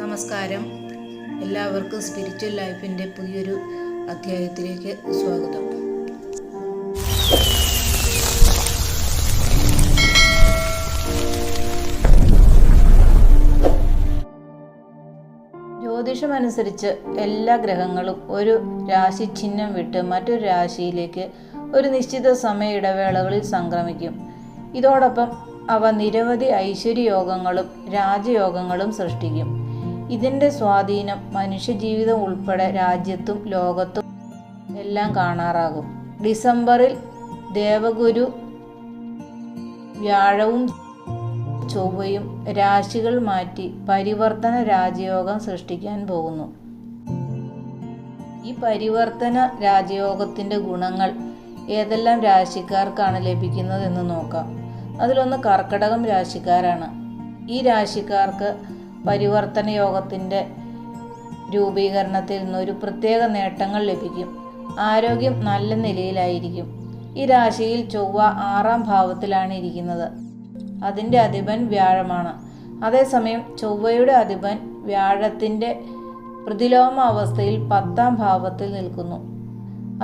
നമസ്കാരം. എല്ലാവർക്കും സ്പിരിച്വൽ ലൈഫിന്റെ പുതിയൊരു അധ്യായത്തിലേക്ക് സ്വാഗതം. ജ്യോതിഷമനുസരിച്ച് എല്ലാ ഗ്രഹങ്ങളും ഒരു രാശി ചിഹ്നം വിട്ട് മറ്റൊരു രാശിയിലേക്ക് ഒരു നിശ്ചിത സമയ ഇടവേളകളിൽ സംക്രമിക്കും. ഇതോടൊപ്പം അവ നിരവധി ഐശ്വര്യയോഗങ്ങളും രാജയോഗങ്ങളും സൃഷ്ടിക്കും. ഇതിന്റെ സ്വാധീനം മനുഷ്യജീവിതം ഉൾപ്പെടെ രാജ്യത്തും ലോകത്തും എല്ലാം കാണാറാകും. ഡിസംബറിൽ ദേവഗുരു വ്യാഴവും ചൊവ്വയും രാശികൾ മാറ്റി പരിവർത്തന രാജയോഗം സൃഷ്ടിക്കാൻ പോകുന്നു. ഈ പരിവർത്തന രാജയോഗത്തിന്റെ ഗുണങ്ങൾ ഏതെല്ലാം രാശിക്കാർക്കാണ് ലഭിക്കുന്നതെന്ന് നോക്കാം. അതിലൊന്ന് കർക്കടകം രാശിക്കാരാണ്. ഈ രാശിക്കാർക്ക് പരിവർത്തന യോഗത്തിന്റെ രൂപീകരണത്തിൽ നിന്ന് ഒരു പ്രത്യേക നേട്ടങ്ങൾ ലഭിക്കും. ആരോഗ്യം നല്ല നിലയിലായിരിക്കും. ഈ രാശിയിൽ ചൊവ്വ ആറാം ഭാവത്തിലാണ് ഇരിക്കുന്നത്. അതിന്റെ അധിപൻ വ്യാഴമാണ്. അതേസമയം ചൊവ്വയുടെ അധിപൻ വ്യാഴത്തിന്റെ പ്രതിലോമ അവസ്ഥയിൽ പത്താം ഭാവത്തിൽ നിൽക്കുന്നു.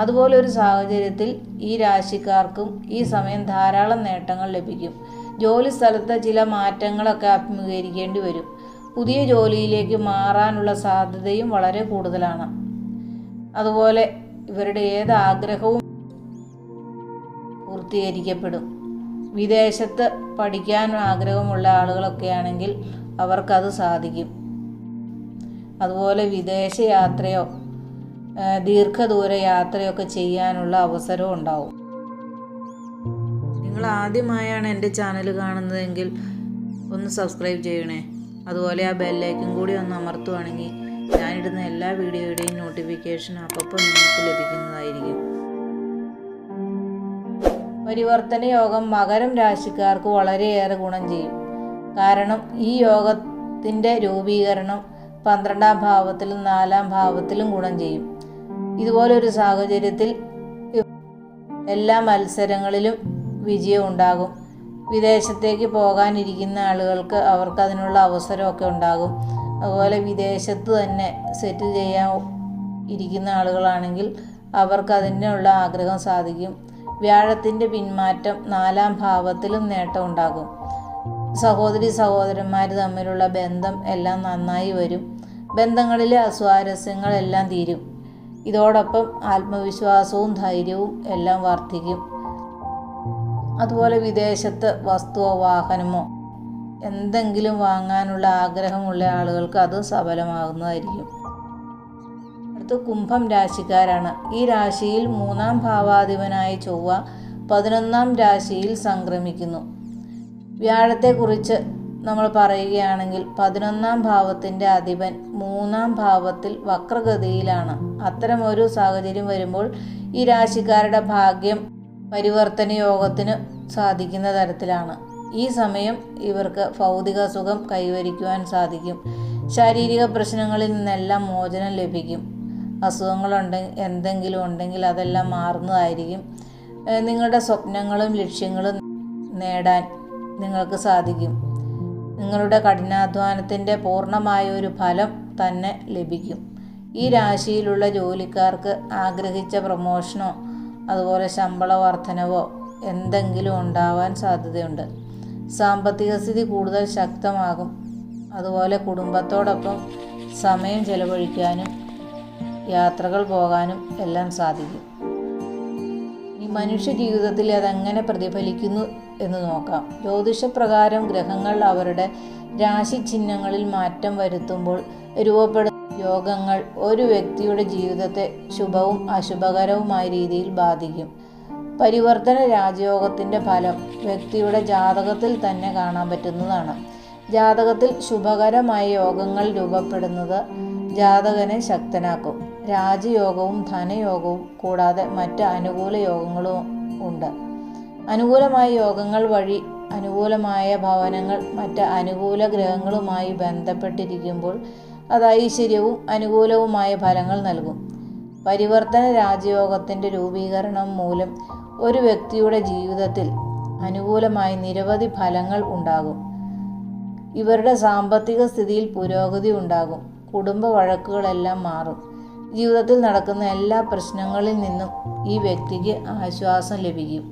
അതുപോലെ ഒരു സാഹചര്യത്തിൽ ഈ രാശിക്കാർക്കും ഈ സമയം ധാരാളം നേട്ടങ്ങൾ ലഭിക്കും. ജോലി സ്ഥലത്ത് ചില മാറ്റങ്ങളൊക്കെ അഭിമുഖീകരിക്കേണ്ടി വരും. പുതിയ ജോലിയിലേക്ക് മാറാനുള്ള സാധ്യതയും വളരെ കൂടുതലാണ്. അതുപോലെ ഇവരുടെ ഏത് ആഗ്രഹവും പൂർത്തീകരിക്കപ്പെടും. വിദേശത്ത് പഠിക്കാൻ ആഗ്രഹമുള്ള ആളുകളൊക്കെ ആണെങ്കിൽ അവർക്കത് സാധിക്കും. അതുപോലെ വിദേശ യാത്രയോ ദീർഘദൂര യാത്രയൊക്കെ ചെയ്യാനുള്ള അവസരവും ഉണ്ടാവും. നിങ്ങൾ ആദ്യമായാണ് എന്റെ ചാനൽ കാണുന്നതെങ്കിൽ ഒന്ന് സബ്സ്ക്രൈബ് ചെയ്യണേ. അതുപോലെ ആ ബെല്ലേക്കും കൂടി ഒന്ന് അമർത്തുവാണെങ്കിൽ ഞാനിടുന്ന എല്ലാ വീഡിയോയുടെയും നോട്ടിഫിക്കേഷൻ അപ്പം നിങ്ങൾക്ക് ലഭിക്കുന്നതായിരിക്കും. പരിവർത്തന യോഗം മകരം രാശിക്കാർക്ക് വളരെയേറെ ഗുണം ചെയ്യും. കാരണം ഈ യോഗത്തിന്റെ രൂപീകരണം പന്ത്രണ്ടാം ഭാവത്തിലും നാലാം ഭാവത്തിലും ഗുണം ചെയ്യും. ഇതുപോലൊരു സാഹചര്യത്തിൽ എല്ലാ മത്സരങ്ങളിലും വിജയം ഉണ്ടാകും. വിദേശത്തേക്ക് പോകാനിരിക്കുന്ന ആളുകൾക്ക് അവർക്ക് അതിനുള്ള അവസരമൊക്കെ ഉണ്ടാകും. അതുപോലെ വിദേശത്ത് തന്നെ സെറ്റിൽ ചെയ്യാൻ ഇരിക്കുന്ന ആളുകളാണെങ്കിൽ അവർക്ക് അതിനുള്ള ആഗ്രഹം സാധിക്കും. വ്യാഴത്തിന്റെ പിന്മാറ്റം നാലാം ഭാവത്തിലും നേട്ടം ഉണ്ടാകും. സഹോദരി സഹോദരന്മാർ തമ്മിലുള്ള ബന്ധം എല്ലാം നന്നായി വരും. ബന്ധങ്ങളിലെ അസ്വാരസ്യങ്ങളെല്ലാം തീരും. ഇതോടൊപ്പം ആത്മവിശ്വാസവും ധൈര്യവും എല്ലാം വർദ്ധിക്കും. അതുപോലെ വിദേശത്ത് വസ്തുവോ വാഹനമോ എന്തെങ്കിലും വാങ്ങാനുള്ള ആഗ്രഹമുള്ള ആളുകൾക്ക് അത് സഫലമാകുന്നതായിരിക്കും. അടുത്ത് കുംഭം രാശിക്കാരാണ്. ഈ രാശിയിൽ മൂന്നാം ഭാവാധിപനായ ചൊവ്വ പതിനൊന്നാം രാശിയിൽ സംക്രമിക്കുന്നു. വ്യാഴത്തെക്കുറിച്ച് നമ്മൾ പറയുകയാണെങ്കിൽ പതിനൊന്നാം ഭാവത്തിന്റെ അധിപൻ മൂന്നാം ഭാവത്തിൽ വക്രഗതിയിലാണ്. അത്തരമൊരു സാഹചര്യം വരുമ്പോൾ ഈ രാശിക്കാരുടെ ഭാഗ്യം പരിവർത്തന യോഗത്തിന് സാധിക്കുന്ന തരത്തിലാണ്. ഈ സമയം ഇവർക്ക് ഭൗതിക സുഖം കൈവരിക്കുവാൻ സാധിക്കും. ശാരീരിക പ്രശ്നങ്ങളിൽ നിന്നെല്ലാം മോചനം ലഭിക്കും. അസുഖങ്ങളുണ്ടെങ്കിൽ എന്തെങ്കിലും ഉണ്ടെങ്കിൽ അതെല്ലാം മാറുന്നതായിരിക്കും. നിങ്ങളുടെ സ്വപ്നങ്ങളും ലക്ഷ്യങ്ങളും നേടാൻ നിങ്ങൾക്ക് സാധിക്കും. നിങ്ങളുടെ കഠിനാധ്വാനത്തിന്റെ പൂർണമായ ഒരു ഫലം തന്നെ ലഭിക്കും. ഈ രാശിയിലുള്ള ജോലിക്കാർക്ക് ആഗ്രഹിച്ച പ്രമോഷനോ അതുപോലെ ശമ്പള വർധനവോ എന്തെങ്കിലും ഉണ്ടാവാൻ സാധ്യതയുണ്ട്. സാമ്പത്തിക സ്ഥിതി കൂടുതൽ ശക്തമാകും. അതുപോലെ കുടുംബത്തോടൊപ്പം സമയം ചെലവഴിക്കാനും യാത്രകൾ പോകാനും എല്ലാം സാധിക്കും. ഈ മനുഷ്യ ജീവിതത്തിൽ അതെങ്ങനെ പ്രതിഫലിക്കുന്നു എന്ന് നോക്കാം. ജ്യോതിഷപ്രകാരം ഗ്രഹങ്ങൾ അവരുടെ രാശി ചിഹ്നങ്ങളിൽ മാറ്റം വരുത്തുമ്പോൾ രൂപപ്പെടുന്ന യോഗങ്ങൾ ഒരു വ്യക്തിയുടെ ജീവിതത്തെ ശുഭവും അശുഭകരവുമായ രീതിയിൽ ബാധിക്കും. പരിവർത്തന രാജയോഗത്തിന്റെ ഫലം വ്യക്തിയുടെ ജാതകത്തിൽ തന്നെ കാണാൻ പറ്റുന്നതാണ്. ജാതകത്തിൽ ശുഭകരമായ യോഗങ്ങൾ രൂപപ്പെടുന്നത് ജാതകനെ ശക്തനാക്കും. രാജയോഗവും ധനയോഗവും കൂടാതെ മറ്റ് അനുകൂല യോഗങ്ങളും ഉണ്ട്. അനുകൂലമായ യോഗങ്ങൾ വഴി അനുകൂലമായ ഭവനങ്ങൾ മറ്റ് അനുകൂല ഗ്രഹങ്ങളുമായി ബന്ധപ്പെട്ടിരിക്കുമ്പോൾ അത് ഐശ്വര്യവും അനുകൂലവുമായ ഫലങ്ങൾ നൽകും. പരിവർത്തന രാജയോഗത്തിന്റെ രൂപീകരണം മൂലം ഒരു വ്യക്തിയുടെ ജീവിതത്തിൽ അനുകൂലമായി നിരവധി ഫലങ്ങൾ ഉണ്ടാകും. ഇവരുടെ സാമ്പത്തിക സ്ഥിതിയിൽ പുരോഗതി ഉണ്ടാകും. കുടുംബ വഴക്കുകളെല്ലാം മാറും. ജീവിതത്തിൽ നടക്കുന്ന എല്ലാ പ്രശ്നങ്ങളിൽ നിന്നും ഈ വ്യക്തിക്ക് ആശ്വാസം ലഭിക്കും.